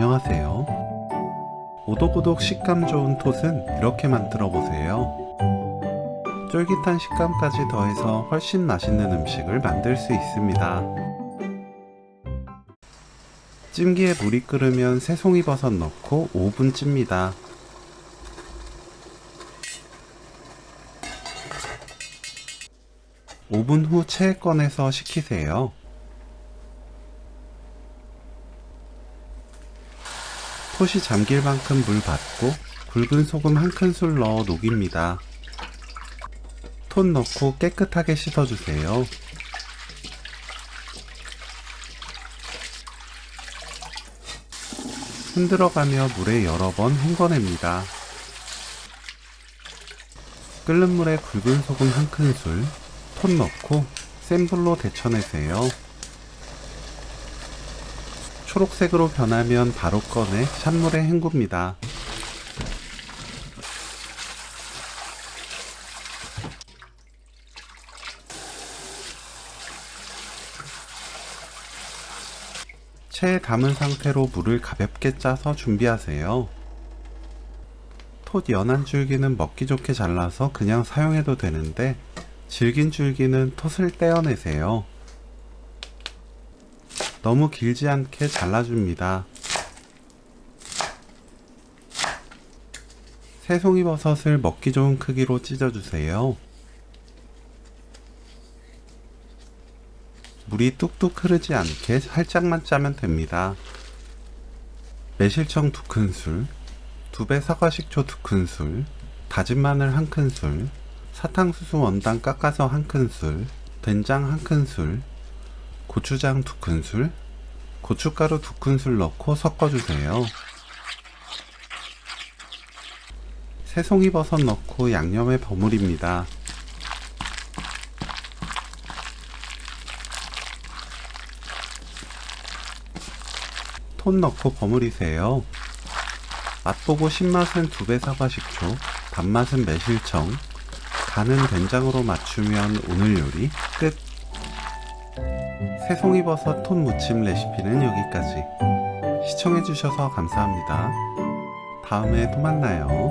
안녕하세요. 오독오독 식감 좋은 톳은 이렇게 만들어 보세요. 쫄깃한 식감까지 더해서 훨씬 맛있는 음식을 만들 수 있습니다. 찜기에 물이 끓으면 새송이 버섯 넣고 5분 찝니다. (5분) 후 체에 꺼내서 식히세요. 톳이 잠길 만큼 물 받고 굵은 소금 한 큰술 넣어 녹입니다. 톳 넣고 깨끗하게 씻어주세요. 흔들어가며 물에 여러 번 헹궈냅니다. 끓는 물에 굵은 소금 한 큰술, 톳 넣고 센 불로 데쳐내세요. 초록색으로 변하면 바로 꺼내 찬물에 헹굽니다. 체에 담은 상태로 물을 가볍게 짜서 준비하세요. 톳 연한 줄기는 먹기 좋게 잘라서 그냥 사용해도 되는데 질긴 줄기는 톳을 떼어내세요. 너무 길지 않게 잘라줍니다. 새송이 버섯을 먹기 좋은 크기로 찢어주세요. 물이 뚝뚝 흐르지 않게 살짝만 짜면 됩니다. 매실청 2큰술, 두배 사과식초 2큰술, 다진 마늘 1큰술, 사탕수수 원당 깎아서 1큰술, 된장 1큰술, 고추장 2큰술, 고춧가루 2큰술 넣고 섞어주세요. 새송이 버섯 넣고 양념에 버무립니다. 톤 넣고 버무리세요. 맛보고 신맛은 두배 사과 식초, 단맛은 매실청, 간은 된장으로 맞추면 오늘 요리 끝! 새송이버섯 톤 무침 레시피는 여기까지. 시청해주셔서 감사합니다. 다음에 또 만나요.